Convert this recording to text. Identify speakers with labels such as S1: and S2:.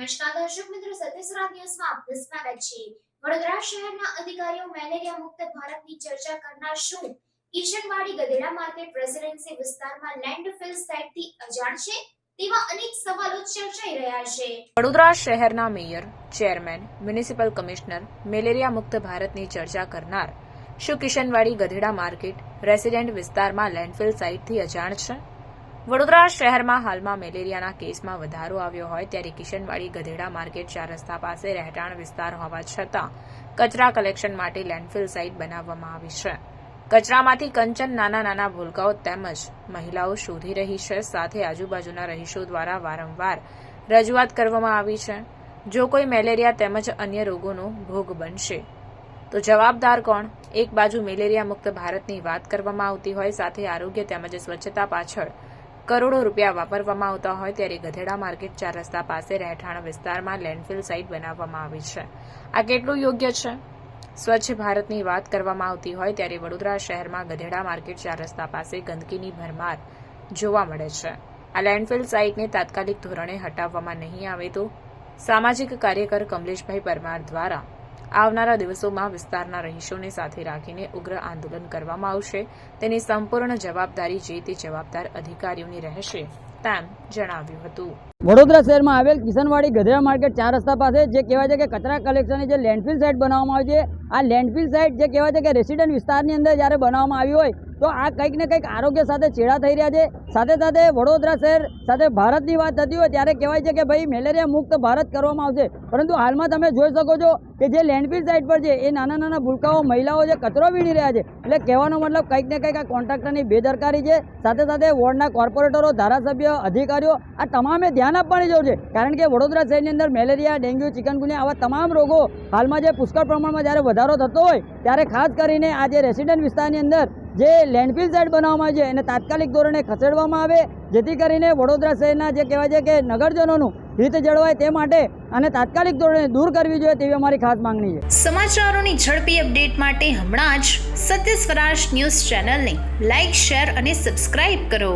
S1: સ્વરાજ ન્યૂઝમાં આપનું સ્વાગત છે વડોદરા શહેરના અધિકારીઓ મેલેરિયા મુક્ત ભારતની ચર્ચા કરનાર શું? કિશનવાડી ગધેડા માર્કેટ પ્રેસિડેન્સી વિસ્તારમાં લેન્ડફિલ સાઇટથી અજાણ છે? તેવા અનેક સવાલો ચર્ચાઈ રહ્યા છે.
S2: વડોદરા શહેરના mayor, chairman, municipal commissioner malaria મુક્ત ભારતની ચર્ચા કરનાર શું કિશનવાડી ગધેડા માર્કેટ રેસિડેન્ટ વિસ્તારમાં લેન્ડફિલ સાઇટથી અજાણ છે? વડોદરા શહેરમાં હાલમાં મેલેરિયાના કેસમાં વધારો આવ્યો હોય ત્યારે કિશનવાડી ગધેડા માર્કેટ ચાર રસ્તા પાસે રહેઠાણ વિસ્તાર હોવા છતાં કચરા કલેક્શન માટે લેન્ડફિલ સાઇટ બનાવવામાં આવી છે. કચરામાંથી કંચન નાના નાના ભૂલકાઓ તેમજ મહિલાઓ શોધી રહી છે. સાથે આજુબાજુના રહીશો દ્વારા વારંવાર રજૂઆત કરવામાં આવી છે. જો કોઈ મેલેરિયા તેમજ અન્ય રોગોનો ભોગ બનશે, તો જવાબદાર કોણ? એક બાજુ મેલેરિયા મુક્ત ભારતની વાત કરવામાં આવતી હોય, સાથે આરોગ્ય તેમજ સ્વચ્છતા પાછળ કરોડો રૂપિયા વાપરવામાં આવતા હોય ત્યારે ગધેડા માર્કેટ ચાર રસ્તા પાસે રહેઠાણ વિસ્તારમાં લેન્ડફિલ સાઇટ બનાવવામાં આવી છે. આ કેટલું યોગ્ય છે? સ્વચ્છ ભારતની વાત કરવામાં આવતી હોય ત્યારે વડોદરા શહેરમાં ગધેડા માર્કેટ ચાર રસ્તા પાસે ગંદકીની ભરમાર જોવા મળે છે. આ લેન્ડફિલ સાઇટને તાત્કાલિક ધોરણે હટાવવામાં નહીં આવે તો સામાજિક કાર્યકર કમલેશભાઈ પરમાર દ્વારા આવનારા દિવસોમાં વિસ્તારના રહીશોને સાથે રાખીને ઉગ્ર આંદોલન કરવામાં આવશે. તેની સંપૂર્ણ જવાબદારી જે તે જવાબદાર અધિકારીઓની રહેશે, તેમ જણાવ્યું હતું.
S3: વડોદરા શહેરમાં આવેલ કિશનવાડી ગધેડા માર્કેટ ચાર રસ્તા પાસે જે કહેવાય છે કે કચરા કલેક્શનની જે લેન્ડફિલ સાઇટ બનાવવામાં આવી છે, આ લેન્ડફિલ સાઇટ જે કહેવાય છે કે રેસિડન્ટ વિસ્તારની અંદર જ્યારે બનાવવામાં આવી હોય તો આ કંઈક ને કંઈક આરોગ્ય સાથે છેડા થઈ રહ્યા છે. સાથે સાથે વડોદરા શહેર સાથે ભારતની વાત થતી હોય ત્યારે કહેવાય છે કે ભાઈ, મેલેરિયા મુક્ત ભારત કરવામાં આવશે. પરંતુ હાલમાં તમે જોઈ શકો છો કે જે લેન્ડફિલ સાઇટ પર છે, એ નાના નાના ભૂલકાઓ મહિલાઓ જે કચરો વીણી રહ્યા છે. એટલે કહેવાનો મતલબ કંઈક ને કંઈક આ કોન્ટ્રાક્ટરની બેદરકારી છે. સાથે સાથે વોર્ડના કોર્પોરેટરો, ધારાસભ્ય, અધિકારીઓ આ તમામે ધ્યાન આપવાની જરૂર છે. કારણ કે વડોદરા શહેરની અંદર મેલેરિયા, ડેન્ગ્યુ, ચિકનગુનિયા આવા તમામ રોગો હાલમાં જે પુષ્કળ પ્રમાણમાં જ્યારે વધારો થતો હોય, ત્યારે ખાસ કરીને આ જે રેસિડન્ટ વિસ્તારની અંદર જે લેન્ડફિલ સાઇટ બનાવવામાં આવી છે, એને તાત્કાલિક ધોરણે ખસેડવામાં આવે, જેથી કરીને વડોદરા શહેરના જે કહેવાય છે કે નગરજનોનું હિત જળવાય તે માટે અને તાત્કાલિક ધોરણે દૂર કરવી જોઈએ તેવી અમારી ખાસ માંગણી છે.
S4: સમાચારોની ઝડપી અપડેટ માટે હમણાં જ સત્ય સ્વરાજ ન્યૂઝ ચેનલને લાઇક શેર અને સબસ્ક્રાઇબ કરો.